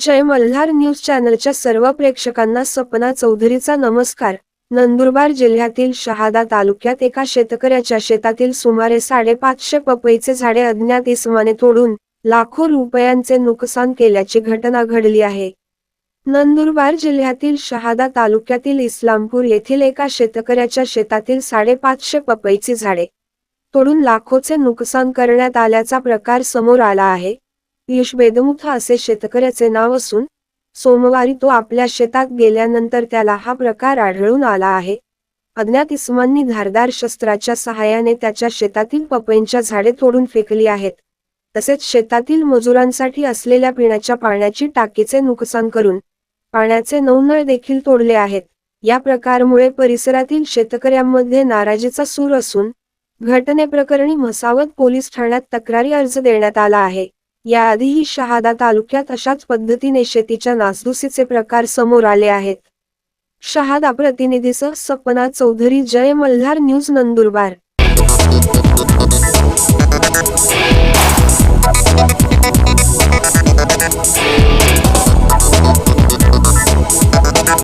जय Malhar news चॅनलच्या सर्व प्रेक्षकांना सपना चौधरीचा नमस्कार. नंदुरबार जिल्ह्यातील शहादा तालुक्यात एका शेतकऱ्याच्या शेतातील सुमारे साडेपाचशे पपईचे झाडे अज्ञात इसमाने तोडून लाखो रुपयांचे नुकसान केल्याची घटना घडली आहे. नंदुरबार जिल्ह्यातील शहादा तालुक्यातील इस्लामपूर येथील एका शेतकऱ्याच्या शेतातील साडेपाचशे पपईची झाडे तोडून लाखोचे नुकसान करण्यात आल्याचा प्रकार समोर आला आहे. यश वेदमुख असे शेतकऱ्याचे नाव असून सोमवारी तो आपल्या शेतात गेल्यानंतर त्याला हा प्रकार आढळून आला आहे. अज्ञात इस्मांनी धारदार शस्त्राच्या सहाय्याने त्याच्या शेतातील पपईंच्या झाडे तोडून फेकली आहेत. तसेच शेतातील मजुरांसाठी असलेल्या पिण्याच्या पाण्याची टाकीचे नुकसान करून पाण्याचे नवनळ देखील तोडले आहेत. या प्रकारमुळे परिसरातील शेतकऱ्यांमध्ये नाराजीचा सूर असून घटनेप्रकरणी म्हसावत पोलीस ठाण्यात तक्रारी अर्ज देण्यात आला आहे. याआधीही शहादा तालुक्यात अशाच पद्धतीने शेतीच्या नासधुसीचे प्रकार समोर आले आहेत. शहादा प्रतिनिधीसह सपना चौधरी जय मल्हार न्यूज नंदुरबार.